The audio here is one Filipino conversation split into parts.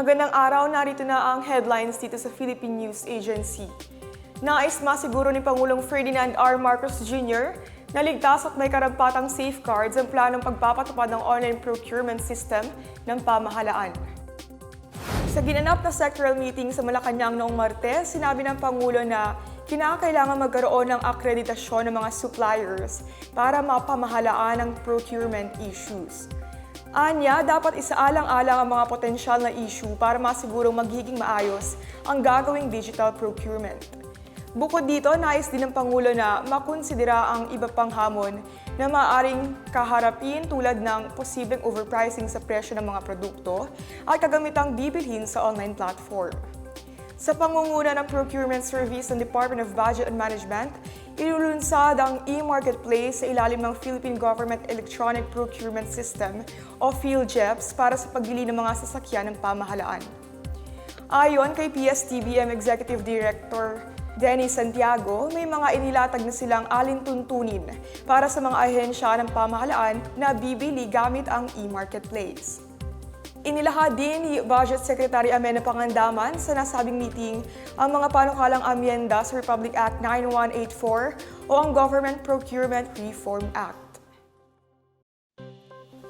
Magandang araw, narito na ang headlines dito sa Philippine News Agency. Nais masiguro ni Pangulong Ferdinand R. Marcos Jr. na ligtas at may karampatang safeguards ang planong pagpapatupad ng online procurement system ng pamahalaan. Sa ginanap na sectoral meeting sa Malacanang noong Martes, sinabi ng Pangulo na kinakailangan magkaroon ng akreditasyon ng mga suppliers para mapamahalaan ang procurement issues. Anya, dapat isaalang-alang ang mga potensyal na issue para masigurong magiging maayos ang gagawing digital procurement. Bukod dito, nais din ng Pangulo na makonsidera ang iba pang hamon na maaaring kaharapin tulad ng posibleng overpricing sa presyo ng mga produkto at kagamitang bibilhin sa online platform. Sa pangunguna ng procurement service ng Department of Budget and Management, ilulunsad ang e-marketplace sa ilalim ng Philippine Government Electronic Procurement System o PhilGEPS para sa pagbili ng mga sasakyan ng pamahalaan. Ayon kay PSTBM Executive Director Denny Santiago, may mga inilatag na silang alintuntunin para sa mga ahensya ng pamahalaan na bibili gamit ang e-marketplace. Inilahad din ni Budget Secretary Amena Pangandaman sa nasabing meeting ang mga panukalang amyenda sa Republic Act 9184 o ang Government Procurement Reform Act.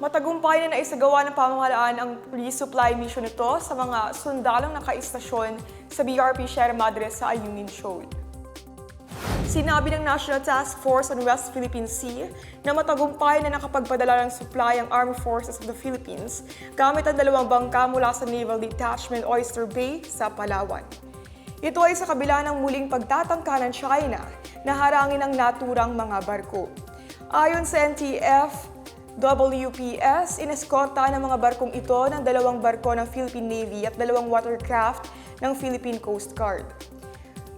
Matagumpay na naisagawa ng pamahalaan ang resupply mission nito sa mga sundalong nakaistasyon sa BRP Sierra Madre sa Ayungin Shoal. Sinabi ng National Task Force on West Philippine Sea na matagumpay na nakapagpadala ng supply ang Armed Forces of the Philippines gamit ang dalawang bangka mula sa Naval Detachment Oyster Bay sa Palawan. Ito ay sa kabila ng muling pagtatangka ng China na harangin ang naturang mga barko. Ayon sa NTF, WPS, ineskorta ng mga barkong ito ng dalawang barko ng Philippine Navy at dalawang watercraft ng Philippine Coast Guard.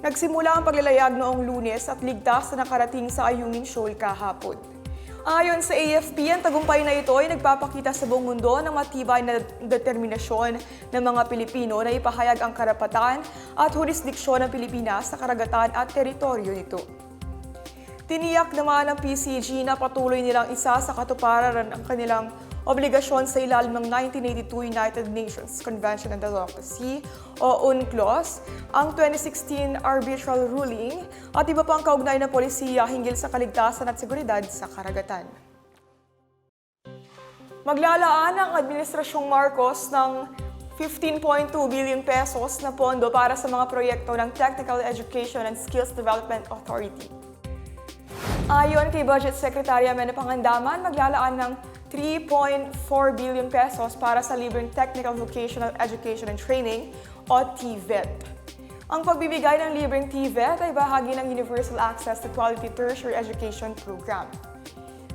Nagsimula ang paglalayag noong lunes at ligtas na nakarating sa Ayungin Shoal kahapon. Ayon sa AFP, ang tagumpay na ito ay nagpapakita sa buong mundo ng matibay na determinasyon ng mga Pilipino na ipahayag ang karapatan at jurisdiksyon ng Pilipinas sa karagatan at teritoryo nito. Tiniyak naman ng PCG na patuloy nilang isa sa katuparan ang kanilang obligasyon sa ilalim ng 1982 United Nations Convention on the Law of the Sea o UNCLOS, ang 2016 arbitral ruling at iba pang kaugnay na polisiya hinggil sa kaligtasan at seguridad sa karagatan. Maglalaan ang Administrasyong Marcos ng 15.2 billion pesos na pondo para sa mga proyekto ng Technical Education and Skills Development Authority. Ayon kay Budget Secretary Amena Pangandaman, maglalaan ng 3.4 billion pesos para sa libreng Technical Vocational Education and Training o TVET. Ang pagbibigay ng libreng TVET ay bahagi ng Universal Access to Quality Tertiary Education Program.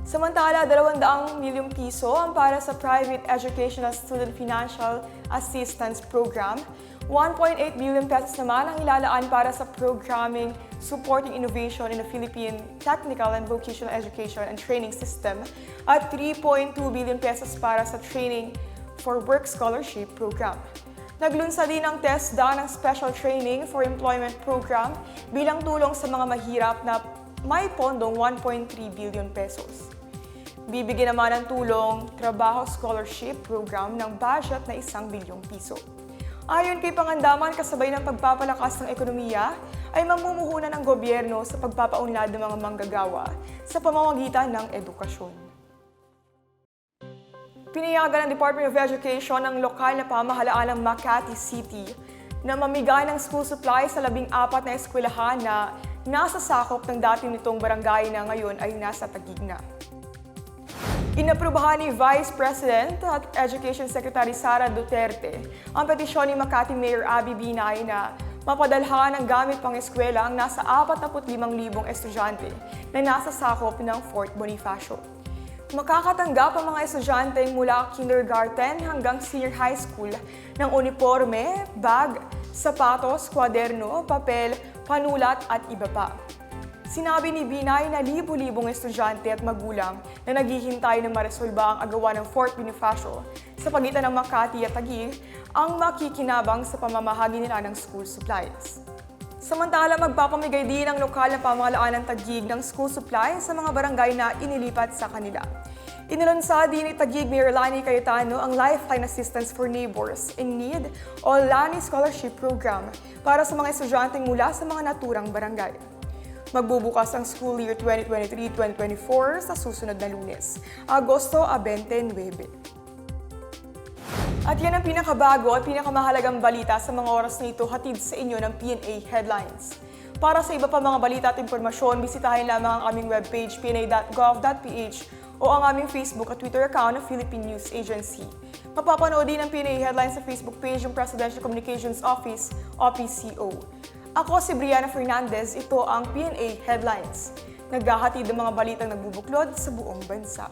Samantala, 200 milyong piso ang para sa Private Educational Student Financial Assistance Program, 1.8 billion pesos naman ang ilalaan para sa Programming Supporting Innovation in the Philippine Technical and Vocational Education and Training System at 3.2 billion pesos para sa Training for Work Scholarship Program. Naglunsa din ang TESDA ng Special Training for Employment Program bilang tulong sa mga mahirap na may pondong 1.3 billion pesos. Bibigyan naman ng tulong Trabaho Scholarship Program ng budget na isang bilyong piso. Ayon kay Pangandaman, kasabay ng pagpapalakas ng ekonomiya, ay mamumuhunan ng gobyerno sa pagpapaunlad ng mga manggagawa sa pamamagitan ng edukasyon. Pinayagan ng Department of Education ang lokal na pamahalaan ng Makati City na mamigay ng school supply sa labing apat na eskwelahan na nasa sakop ng dati nitong barangay na ngayon ay nasa Tagig na. Inaprubahan ni Vice President at Education Secretary Sara Duterte ang petisyon ni Makati Mayor Abby Binay na mapadalhan ng gamit pang eskwela ang nasa 45,000 estudyante na nasa sakop ng Fort Bonifacio. Makakatanggap ang mga estudyante mula kindergarten hanggang senior high school ng uniforme, bag, sapatos, kwaderno, papel, panulat at iba pa. Sinabi ni Binay na libo-libong estudyante at magulang na naghihintay na maresolba ang agawa ng Fort Bonifacio sa pagitan ng Makati at Taguig ang makikinabang sa pamamahagi nila ng school supplies. Samantala, magpapamigay din ang lokal na pamahalaan ng Taguig ng school supply sa mga barangay na inilipat sa kanila. Inilunsad din ni Taguig Mayor Lani Cayetano ang Lifeline Assistance for Neighbors in Need o Lani Scholarship Program para sa mga estudyanteng mula sa mga naturang barangay. Magbubukas ang school year 2023-2024 sa susunod na lunes, Agosto 29. At yan ang pinakabago at pinakamahalagang balita sa mga oras na ito hatid sa inyo ng PNA Headlines. Para sa iba pa mga balita at impormasyon, bisitahin lamang ang aming webpage pna.gov.ph o ang aming Facebook at Twitter account ng Philippine News Agency. Mapapanood din ang PNA Headlines sa Facebook page ng Presidential Communications Office o PCO. Ako si Brianna Fernandez, ito ang PNA Headlines. Naghahatid ng mga balitang nagbubuklod sa buong bansa.